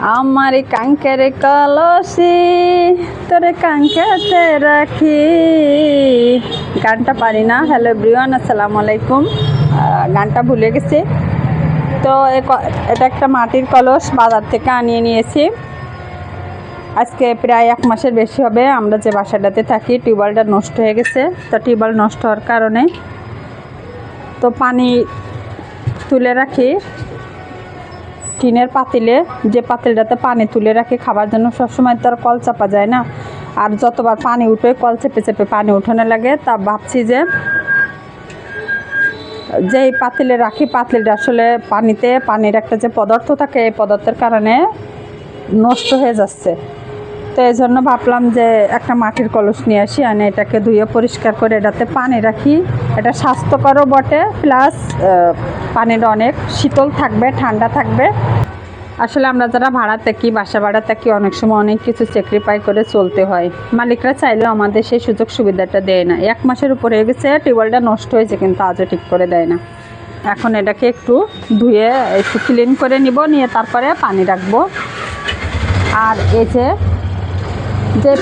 আমার কাঙ্কের কলসি, তোরে কাঙ্কেতে রাখি। গানটা পারি না। হ্যালো ব্রিওয়ান আসসালামু আলাইকুম। গানটা ভুলে গেছি। তো এটা একটা মাটির কলস, বাজার থেকে আনিয়ে নিয়েছি। আজকে প্রায় এক মাসের বেশি হবে। আমরা যে বাসাটাতে থাকি, টিউবওয়েলটা নষ্ট হয়ে গেছে। তো টিউবওয়েল নষ্ট হওয়ার কারণে তো পানি তুলে রাখি। টিনের পাতিলে, যে পাতিলটাতে পানি তুলে রাখি খাবার জন্য, সবসময় তো আর কল চাপা যায় না। আর যতবার পানি উঠে, কল চেপে চেপে পানি উঠানো লাগে, তা ভাবছি যে যেই পাতিলে রাখি, পাতিলটা আসলে পানিতে, পানির একটা যে পদার্থ থাকে, এই পদার্থের কারণে নষ্ট হয়ে যাচ্ছে। তো এই জন্য ভাবলাম যে একটা মাটির কলস নিয়ে আসি, আর এটাকে ধুয়ে পরিষ্কার করে এটাতে পানি রাখি। এটা স্বাস্থ্যকরও বটে, প্লাস পানিটা অনেক শীতল থাকবে, ঠান্ডা থাকবে। আসলে আমরা যারা ভাড়া থাকি, বাসা ভাড়া থাকি, অনেক সময় অনেক কিছু স্যাক্রিফাই করে চলতে হয়। মালিকরা চাইলেও আমাদের সেই সুযোগ সুবিধাটা দেয় না। এক মাসের উপরে হয়ে গেছে, টিউবওয়েলটা নষ্ট হয়েছে, কিন্তু আজও ঠিক করে দেয় না। এখন এটাকে একটু ধুয়ে, একটু ক্লিন করে নিব, নিয়ে তারপরে পানি রাখব। আর এই যে যে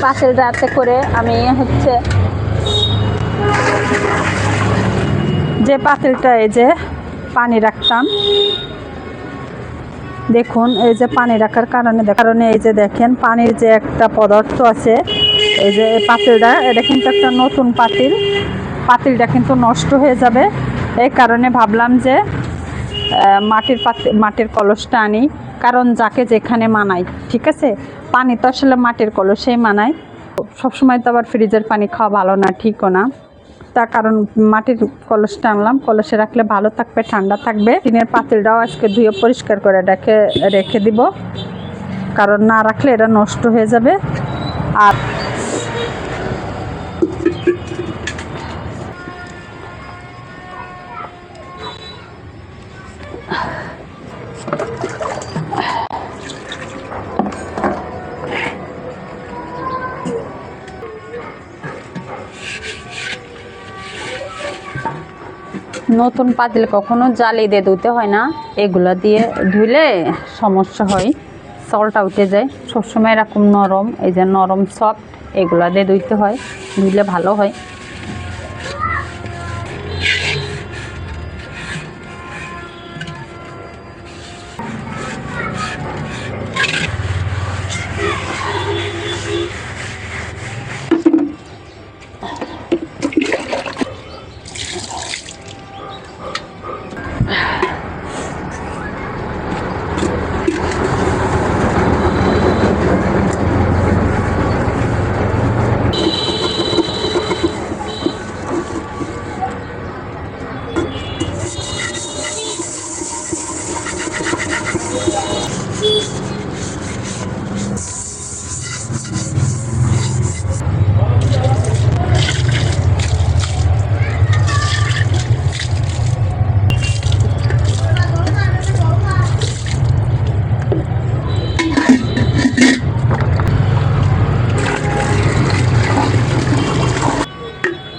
রাতে করে আমি হচ্ছে যে পাতিলটা এই যে পানি রাখতাম। দেখুন, এই যে পানি রাখার কারণে কারণে এই যে দেখেন, পানির যে একটা পদার্থ আছে, এই যে পাতিলটা এটা কিন্তু একটা নতুন পাতিল পাতিলটা কিন্তু নষ্ট হয়ে যাবে। এই কারণে ভাবলাম যে মাটির পাতি মাটির কলসটা আনি। কারণ যাকে যেখানে মানাই ঠিক আছে? পানি তো আসলে মাটির কলসেই মানায়। সবসময় তো আবার ফ্রিজের পানি খাওয়া ভালো না, ঠিকও না। তার কারণ মাটির কলসটা আনলাম। কলসে রাখলে ভালো থাকবে, ঠান্ডা থাকবে। টিনের পাতিলটাও আজকে ধুয়ে পরিষ্কার করে রেখে রেখে দিব। কারণ না রাখলে এটা নষ্ট হয়ে যাবে। আর নতুন পাতিল কখনো জালি দিয়ে ধুতে হয় না। এগুলো দিয়ে ধুলে সমস্যা হয়। সলটা উঠে যায়। সবসময় এরকম নরম, এই যে নরম সফট এগুলো দিয়ে ধুইতে হয়। ধুলে ভালো হয়।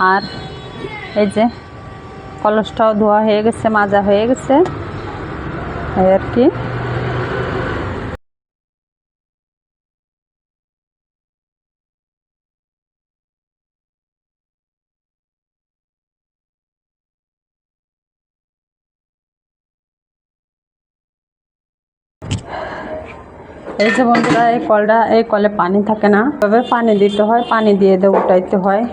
আর এই যে কলসটাও ধোয়া হয়ে গেছে, মাজা হয়ে গেছে। আর কি। এই যে বন্ধুরা, এই কলটা, এই কলে পানি থাকে না। তবে পানি দিতে হয়, পানি দিয়ে দিয়ে উঠাইতে হয়।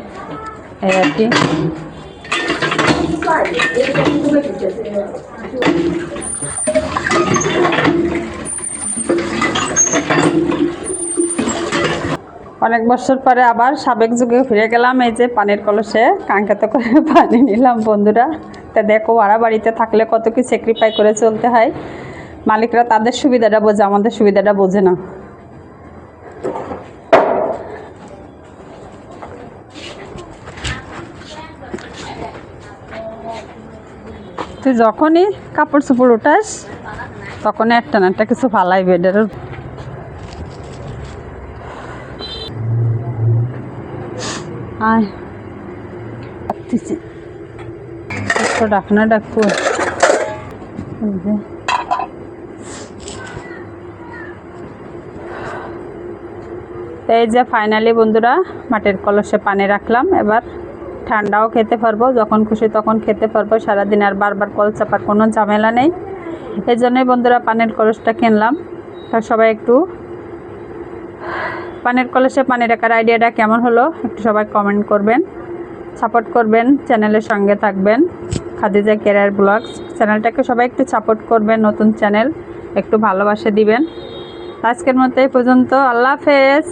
অনেক বছর পরে আবার সাবেক যুগে ফিরে গেলাম, এই যে পানির কলসে কাঙ্কাতে করে পানি নিলাম বন্ধুরা। তা দেখো ভাড়া বাড়িতে থাকলে কত কি স্যাক্রিফাই করে চলতে হয়। মালিকরা তাদের সুবিধাটা বোঝে, আমাদের সুবিধাটা বোঝে না। তুই যখনই কাপড় চোপড় উঠাস, তখন একটা না একটা কিছু ফালাই বেডের ডাকতেছি। একটু ডাক। এই যে। ফাইনালি বন্ধুরা, মাটির কলসে পানি রাখলাম, এবার ঠান্ডাও খেতে পারব, যখন খুশি তখন খেতে পারব। সারাদিন আর বারবার কল চাপার কোনো ঝামেলা নেই। এই জন্যই বন্ধুরা পানের কলসটা কিনলাম। তো সবাই একটু পানের কলসে পানি রাখার আইডিয়াটা কেমন হলো একটু সবাই কমেন্ট করবেন। সাপোর্ট করবেন চ্যানেলের সঙ্গে থাকবেন। খাদিজা কেরিয়ার ব্লগস চ্যানেলটাকে সবাই একটু সাপোর্ট করবেন, নতুন চ্যানেল একটু ভালোবাসা দিবেন। আজকের মতো এই পর্যন্ত। আল্লাহ হাফেজ।